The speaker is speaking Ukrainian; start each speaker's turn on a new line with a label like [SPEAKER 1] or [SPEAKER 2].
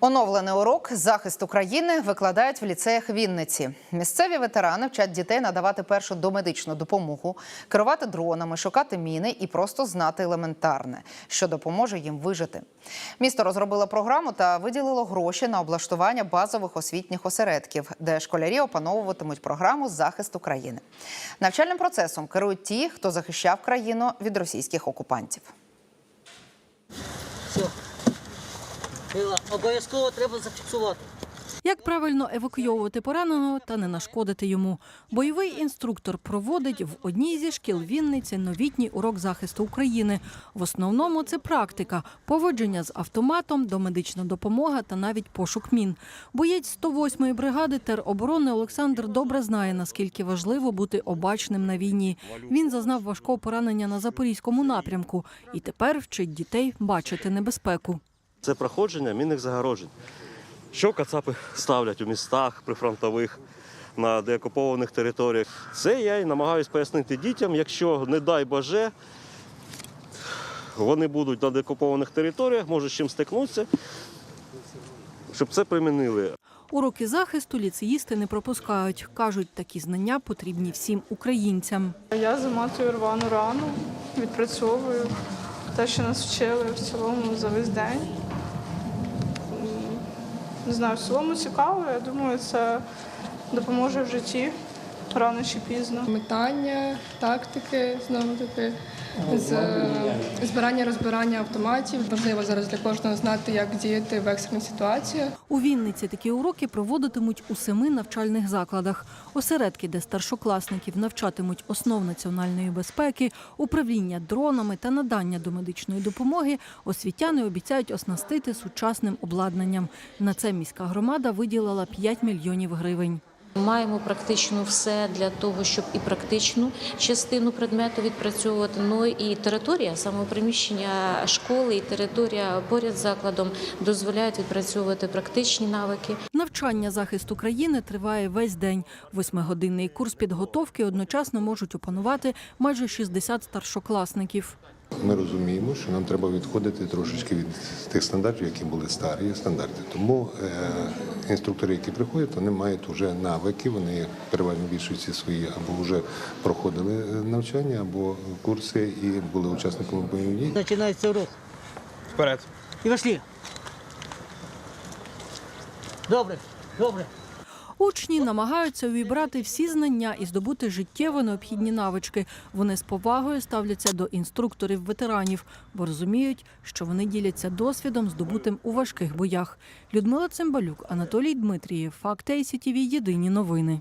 [SPEAKER 1] Оновлений урок захист України викладають в ліцеях Вінниці. Місцеві ветерани вчать дітей надавати першу домедичну допомогу, керувати дронами, шукати міни і просто знати елементарне, що допоможе їм вижити. Місто розробило програму та виділило гроші на облаштування базових освітніх осередків, де школярі опановуватимуть програму захист України. Навчальним процесом керують ті, хто захищав країну від російських окупантів.
[SPEAKER 2] Все. Мила, обов'язково треба зафіксувати.
[SPEAKER 3] Як правильно евакуйовувати пораненого та не нашкодити йому? Бойовий інструктор проводить в одній зі шкіл Вінниці новітній урок захисту України. В основному це практика, поводження з автоматом, домедична допомога та навіть пошук мін. Боєць 108-ї бригади тероборони Олександр добре знає, наскільки важливо бути обачним на війні. Він зазнав важкого поранення на запорізькому напрямку і тепер вчить дітей бачити небезпеку.
[SPEAKER 4] Це проходження мінних загорожень, що кацапи ставлять у містах прифронтових на деокупованих територіях. Це я і намагаюся пояснити дітям, якщо, не дай Боже, вони будуть на деокупованих територіях, можуть з чим стикнутися, щоб це примінили.
[SPEAKER 3] Уроки захисту ліцеїсти не пропускають. Кажуть, такі знання потрібні всім українцям.
[SPEAKER 5] Я заматую рвану рану, відпрацьовую те, що нас вчили в цілому за весь день. Не знаю, в цілому цікаво. Я думаю, це допоможе в житті рано чи пізно.
[SPEAKER 6] метання, тактики, знову таки, з е, збирання розбирання автоматів. Важливо зараз для кожного знати, як діяти в екстрених ситуаціях.
[SPEAKER 3] У Вінниці такі уроки проводитимуть у семи навчальних закладах. Осередки, де старшокласників навчатимуть основ національної безпеки, управління дронами та надання домедичної допомоги, освітяни обіцяють оснастити сучасним обладнанням. На це міська громада виділила 5 мільйонів гривень.
[SPEAKER 7] Маємо практично все для того, щоб і практичну частину предмету відпрацьовувати. Ну і територія, саме приміщення школи і територія поряд з закладом дозволяють відпрацьовувати практичні навики.
[SPEAKER 3] Навчання захисту країни триває весь день. Восьмигодинний курс підготовки одночасно можуть опанувати майже 60 старшокласників.
[SPEAKER 8] Ми розуміємо, що нам треба відходити трошечки від тих стандартів, які були старі стандарти. Тому е, інструктори, які приходять, вони мають вже навики, вони переважно більшості свої або вже проходили е, навчання, або курси і були учасниками бойових дій.
[SPEAKER 2] Починається урок.
[SPEAKER 9] Вперед.
[SPEAKER 2] І пішли. Добре, добре.
[SPEAKER 3] Учні намагаються увібрати всі знання і здобути життєво необхідні навички. Вони з повагою ставляться до інструкторів ветеранів, бо розуміють, що вони діляться досвідом, здобутим у важких боях. Людмила Цимбалюк, Анатолій Дмитрієв, Факти ICTV, Єдині новини.